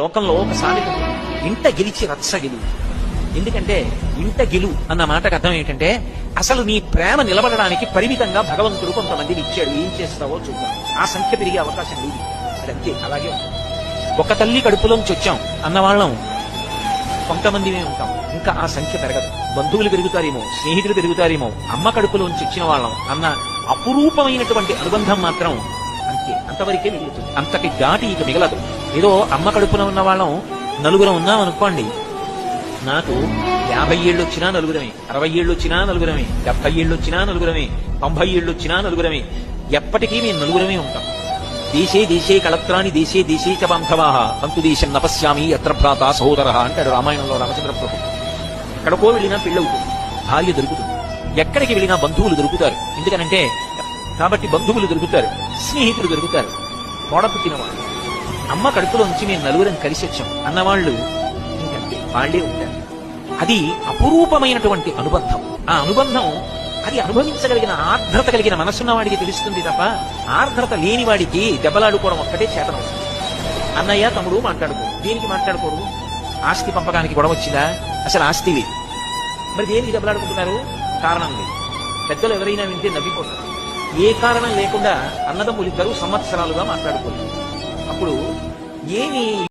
లోకంలో ఒకసారి ఇంట గెలిచి రచ్చ గెలువు ఎందుకంటే ఇంట గెలు అన్న మాటకు అర్థం ఏంటంటే అసలు నీ ప్రేమ నిలబడడానికి పరిమితంగా భగవంతుడు కొంతమందిని ఇచ్చాడు. ఏం చేస్తావో చూద్దాం. ఆ సంఖ్య పెరిగే అవకాశం లేదు. అది అంతే అలాగే ఒక తల్లి కడుపులోంచి వచ్చాం అన్నవాళ్ళం కొంతమందినే ఉంటాం. ఇంకా ఆ సంఖ్య పెరగదు. బంధువులు పెరుగుతారేమో స్నేహితులు పెరుగుతారేమో అమ్మ కడుపులోంచి వచ్చిన వాళ్ళం అన్న అపురూపమైనటువంటి అనుబంధం మాత్రం అంతే. అంతవరకే మిగులుతుంది. అంతటి దాటి ఇక మిగలదు. ఏదో అమ్మ కడుపున ఉన్న వాళ్ళం నలుగురం ఉన్నాం అనుకోండి నాకు యాభై ఏళ్ళు వచ్చినా నలుగురమే అరవై ఏళ్ళు వచ్చినా నలుగురమే డెబ్బై ఏళ్ళు వచ్చినా నలుగురమే తొంభై ఏళ్ళు వచ్చినా నలుగురమే. ఎప్పటికీ మేము నలుగురమే ఉంటాం. దేశే దేశే కళత్రాని దేశే దేశే చ బాంధవాహ అంతు దేశం నపశ్యామి అత్ర భ్రాత సహోదర అంటాడు రామాయణంలో రామచంద్ర ప్రభు. ఎక్కడికో వెళ్ళినా పెళ్ళవుతుంది. భార్య దొరుకుతుంది. ఎక్కడికి వెళ్ళినా బంధువులు దొరుకుతారు. ఎందుకనంటే కాబట్టి బంధువులు దొరుకుతారు స్నేహితులు దొరుకుతారు. తోడపుట్టినవాళ్ళు అమ్మ కడుపులోంచి మేము నలుగురం కలిసి వచ్చాం. అన్నవాళ్ళు ఇంకంతే వాళ్ళే ఉంటారు. అది అపురూపమైనటువంటి అనుబంధం. ఆ అనుబంధం అది అనుభవించగలిగిన ఆర్ద్రత కలిగిన మనసున్న వాడికి తెలుస్తుంది తప్ప ఆర్ద్రత లేని వాడికి దెబ్బలాడుకోవడం ఒక్కటే చేతనం. అన్నయ్య తమ్ముడు మాట్లాడుకో. దేనికి మాట్లాడుకోరు? ఆస్తి పంపకానికి గొడవ వచ్చిందా? అసలు ఆస్తి లేదు. మరి దేనికి దెబ్బలాడుకుంటున్నారు? కారణం లేదు. పెద్దలు ఎవరైనా వింటే నవ్విపోతారు. ఏ కారణం లేకుండా అన్నదమ్ములు ఇద్దరు సంవత్సరాలుగా మాట్లాడుకోలేదు. అప్పుడు 因为。